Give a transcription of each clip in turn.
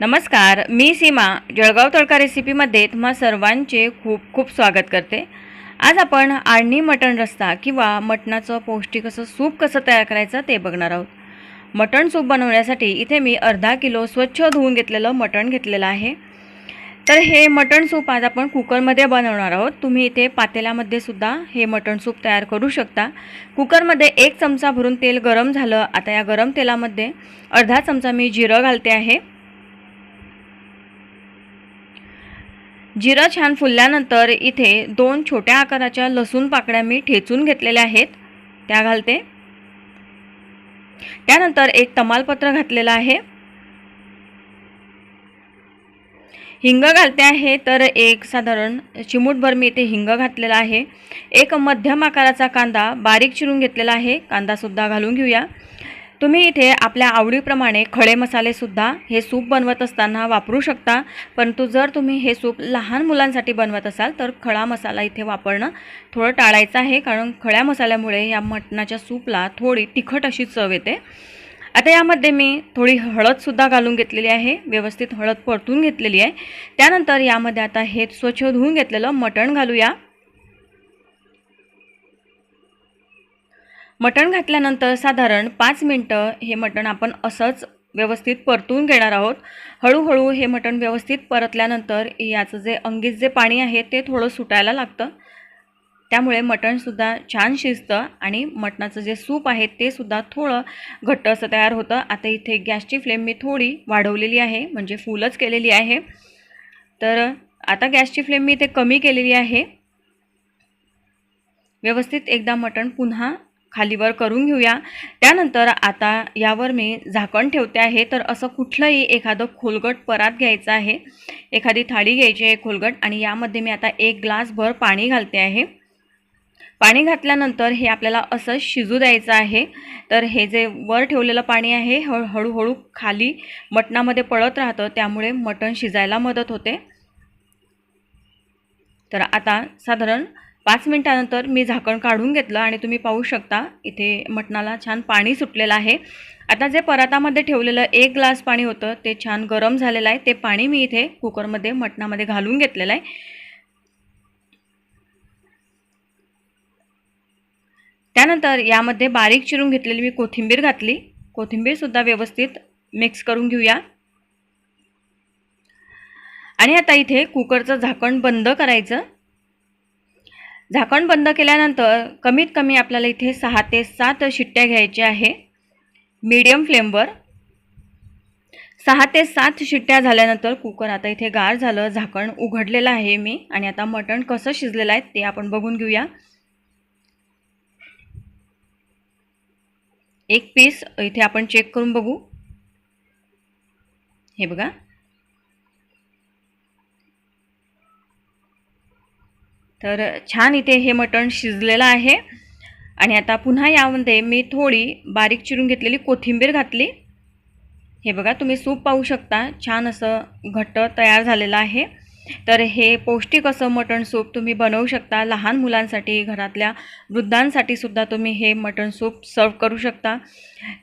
नमस्कार मी सीमा जळगाव तडका रेसिपीमध्ये तुम्हा सर्वांचे खूप खूप स्वागत करते. आज आपण आळणी मटण रस्ता किंवा मटणाचं पौष्टिक असं सूप कसं तयार करायचं ते बघणार आहोत. मटण सूप बनवण्यासाठी इथे मी अर्धा किलो स्वच्छ धुवून घेतलेलं मटण घेतलेलं आहे. तर हे मटण सूप आज आपण कुकरमध्ये बनवणार आहोत. तुम्ही इथे पातेल्यामध्ये सुद्धा हे मटण सूप तयार करू शकता. कुकरमध्ये एक चमचा भरून तेल गरम झालं. आता या गरम तेलामध्ये अर्धा चमचा मी जिरं घालते आहे. जिरं छान फुलल्यानंतर इथे दोन छोट्या आकाराच्या लसूण पाकळ्या मी ठेचून घेतलेल्या आहेत. त्या घालते. त्यानंतर एक तमालपत्र घातलेलं आहे. हिंग घालते आहे तर एक साधारण चिमूटभर मी इथे हिंग घातलेला आहे. एक मध्यम आकाराचा कांदा बारीक चिरून घेतलेला आहे. कांदासुद्धा घालून घेऊया. तुम्ही इथे आपल्या आवडीप्रमाणे खडे मसालेसुद्धा हे सूप बनवत असताना वापरू शकता. परंतु जर तुम्ही हे सूप लहान मुलांसाठी बनवत असाल तर खडा मसाला इथे वापरणं थोडं टाळायचं आहे कारण खड्या मसाल्यामुळे या मटणाच्या सूपला थोडी तिखट अशी चव येते. आता यामध्ये मी थोडी हळदसुद्धा घालून घेतलेली आहे व्यवस्थित हळद परतून घेतलेली आहे. त्यानंतर यामध्ये आता हे स्वच्छ धुवून घेतलेलं मटण घालूया. मटण घातल्यानंतर साधारण पाच मिनटं हे मटण आपण असंच व्यवस्थित परतून घेणार आहोत. हळूहळू हे मटण व्यवस्थित परतल्यानंतर याचं जे अंगीत जे पाणी आहे ते थोडं सुटायला लागतं. त्यामुळे मटणसुद्धा छान शिजतं आणि मटणाचं जे सूप आहे ते सुद्धा थोडं घट्ट असं तयार होतं. आता इथे गॅसची फ्लेम मी थोडी वाढवलेली आहे म्हणजे फुलच केलेली आहे. तर आता गॅसची फ्लेम मी इथे कमी केलेली आहे. व्यवस्थित एकदा मटण पुन्हा खालीवर करून घेऊया. त्यानंतर आता यावर मी झाकण ठेवते आहे. तर असं कुठलंही एखादं खोलगट परात घ्यायचं आहे. एखादी थाळी घ्यायची आहे खोलगट आणि यामध्ये मी आता एक ग्लासभर पाणी घालते आहे. पाणी घातल्यानंतर हे आपल्याला असं शिजू द्यायचं आहे. तर हे जे वर ठेवलेलं पाणी आहे हळ हळूहळू खाली मटणामध्ये पडत राहतं. त्यामुळे मटण शिजायला मदत होते. तर आता साधारण पाच मिनटानंतर मी झाकण काढून घेतलं आणि तुम्ही पाहू शकता इथे मटणाला छान पाणी सुटलेलं आहे. आता जे परातामध्ये ठेवलेलं एक ग्लास पाणी होतं ते छान गरम झालेलं आहे. ते पाणी मी इथे कुकरमध्ये मटणामध्ये घालून घेतलेलं आहे. त्यानंतर यामध्ये बारीक चिरून घेतलेली मी कोथिंबीर घातली. कोथिंबीरसुद्धा व्यवस्थित मिक्स करून घेऊया. आणि आता इथे कुकरचं झाकण बंद करायचं. झाकण बंद केल्यानंतर कमीत कमी आपल्याला इथे सहा ते सात शिट्ट्या घ्यायच्या आहे. मीडियम फ्लेमवर सहा ते सात शिट्ट्या झाल्यानंतर कुकर आता इथे गार झालं झाकण उघडलेलं आहे मी आणि आता मटण कसं शिजलेलं आहे ते आपण बघून घेऊया. एक पीस इथे आपण चेक करून बघू. हे बघा. तर छान इथे हे मटण शिजलेलं आहे. आणि आता पुन्हा यामध्ये मी थोडी बारीक चिरून घेतलेली कोथिंबीर घातली. हे बघा तुम्ही सूप पाहू शकता. छान असं घट्ट तयार झालेलं आहे. तर हे पौष्टिक असं मटण सूप तुम्ही बनवू शकता. लहान मुलांसाठी घरातल्या वृद्धांसाठी सुद्धा तुम्ही हे मटण सूप सर्व करू शकता.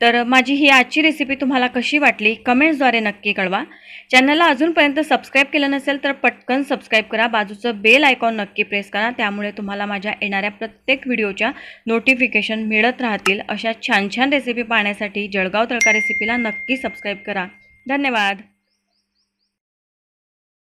तर माझी ही आजची रेसिपी तुम्हाला कशी वाटली कमेंट्सद्वारे नक्की कळवा. चॅनलला अजूनपर्यंत सबस्क्राईब केलं नसेल तर पटकन सबस्क्राईब करा. बाजूचं बेल आयकॉन नक्की प्रेस करा. त्यामुळे तुम्हाला माझ्या येणाऱ्या प्रत्येक व्हिडिओच्या नोटिफिकेशन मिळत राहतील. अशा छान छान रेसिपी पाहण्यासाठी जळगाव तळका रेसिपीला नक्की सबस्क्राईब करा. धन्यवाद.